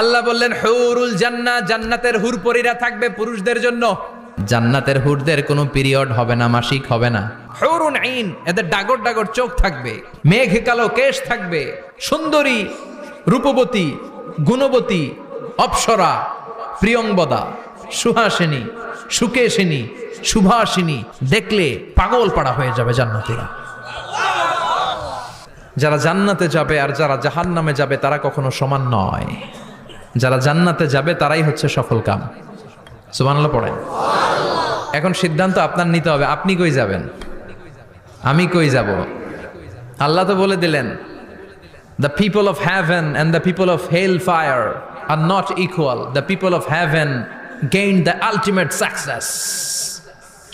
আল্লাহ বললেন, হুরুল জান্না, জান্নাতের হুরপরীরা থাকবে পুরুষদের জন্য। জান্নাতের হুরদের কোনো পিরিয়ড হবে না, মাসিক হবে না। হুরুন আইন, এদের ডাগর ডাগর চোখ থাকবে, মেঘ কালো কেশ থাকবে, সুন্দরী, রূপবতী, গুণবতী, অপ্সরা প্রিয়ংবদা সুহাসিনী, সুকেশিনী সুভাষিনী দেখলে পাগল পাড়া হয়ে যাবে জান্নাতীরা। যারা জান্নাতে যাবে আর যারা জাহান নামে যাবে, তারা কখনো সমান নয়। যারা জান্নাতে যাবে, তারাই হচ্ছে সফল কাম। সুবানাল্লাহ পড়েন। এখন সিদ্ধান্ত আপনার নিতে হবে, আপনি কই যাবেন? আমি কই যাব? আল্লাহ তো বলে দিলেন the people of heaven and the people of hell fire are not equal the people of heaven gain the ultimate success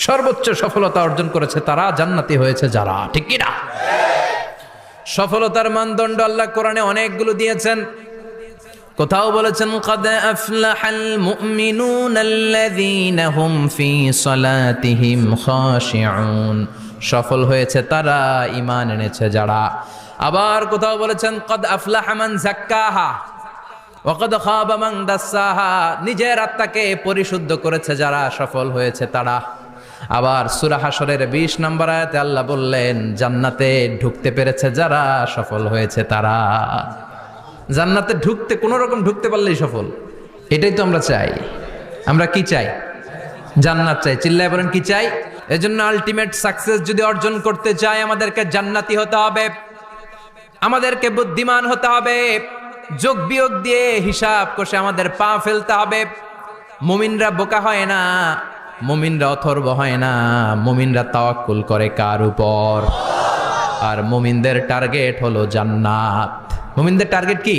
সর্বোচ্চ সফলতা অর্জন করেছে তারা, জান্নাতি হয়েছে যারা। ঠিক কিনা সফলতার মানদণ্ড আল্লাহ কোরআনে অনেকগুলো দিয়েছেন। কোথাও বলেছেন, কদে আফলাহাল মুমিনুন আল্লাযীনা হুম ফি সালাতিহিম খাশিউন। সফল হয়েছে তারা, ঈমান এনেছে যারা। আবার কোথাও বলেছেন, কদ আফলাহা মান যাক্কাহা ওয়াকদ খাবা মান দাসাহা। নিজের আত্মাকে পরিশুদ্ধ করেছে যারা, সফল হয়েছে তারা। আবার সূরা হাসরের 20 নম্বর আয়াতে আল্লাহ বললেন, জান্নাতে ঢুকতে পেরেছে যারা, সফল হয়েছে তারা। জান্নাতে ঢুকতে, কোনো রকম ঢুকতে পারলেই সফল। এটাই তো আমরা চাই। আমরা কি চাই? জান্নাত চাই। চিল্লায় বলেন, কি চাই? এজন্য আলটিমেট সাকসেস যদি অর্জন করতে চাই, আমাদেরকে জান্নাতি হতে হবে। আমাদেরকে বুদ্ধিমান হতে হবে। যোগ বিয়োগ দিয়ে হিসাব কষে আমাদের পা ফেলতে হবে। মুমিনরা বোকা হয় না, মুমিনরা অথর্ব হয় না, মুমিনরা তাওয়াক্কুল করে কার উপর? আর মুমিনদের টার্গেট হলো জান্নাত। মুমিনদের টার্গেট কি?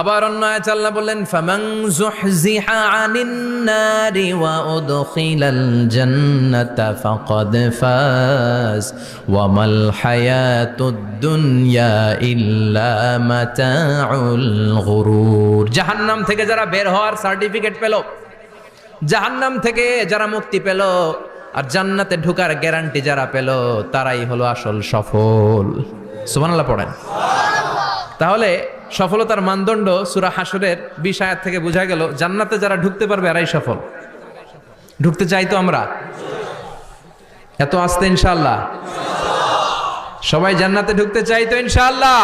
আবার অন্য আয়াত আল্লাহ বললেন, ফামান যুহজিহা আনিন নারি ওয়া উদখিলাল জান্নাতা ফাকাদ ফাজ ওয়া মাল হায়াতুদ দুনিয়া ইল্লা মাতাউল গুরুর। জাহান্নাম থেকে যারা বের হওয়ার সার্টিফিকেট পেল, জাহান্নাম থেকে যারা মুক্তি পেল আর জান্নাতে ঢুকার গ্যারান্টি যারা পেল, তারাই হলো আসল সফল। সুবহানাল্লাহ পড়েন। তাহলে সফলতার মানদণ্ড সুরা হাসরের আয়াত থেকে বোঝা গেল, জান্নাতে যারা ঢুকতে পারবে এরাই সফল। ঢুকতে চাই তো আমরা? এত আসতে ইনশাল্লাহ সবাই জান্নাতে ঢুকতে চাই তো ইনশাল্লাহ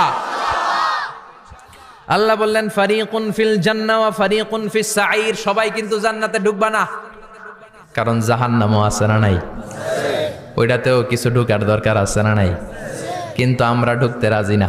আল্লাহ বললেন, ফারিকুন ফিল জান্না ফারিকুন ফিস সাঈর। সবাই কিন্তু জান্নাতে ঢুকবা না। কারণ জাহান্নামও আছে না নাই? ওইটাতেও কিছু ঢুকার দরকার আছে না নাই? কিন্তু আমরা ঢুকতে রাজি না।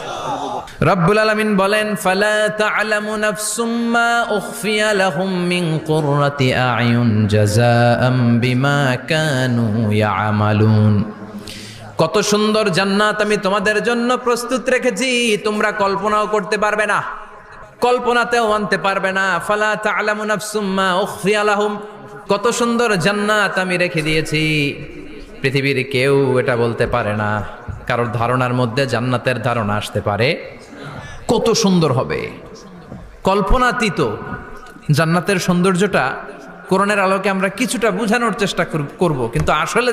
রব্বুল আলামিন বলেন, ফালা আ'য়ুন কত সুন্দর জান্নাত আমি তোমাদের জন্য প্রস্তুত রেখেছি, তোমরা কল্পনাও করতে পারবে না, কল্পনাতেও আনতে পারবে না। ফালা তা'লামু নাফসুম মা উখফিয়া কত সুন্দর জান্নাত আমি রেখে দিয়েছি। পৃথিবীর কেউ এটা বলতে পারে না, কারোর ধারণার মধ্যে জান্নাতের ধারণা আসতে পারে। কত সুন্দর হবে। কল্পনাতীত জান্নাতের সৌন্দর্যটা কোরআনের আলোকে আমরা কিছুটা বোঝানোর চেষ্টা করব, কিন্তু আসলে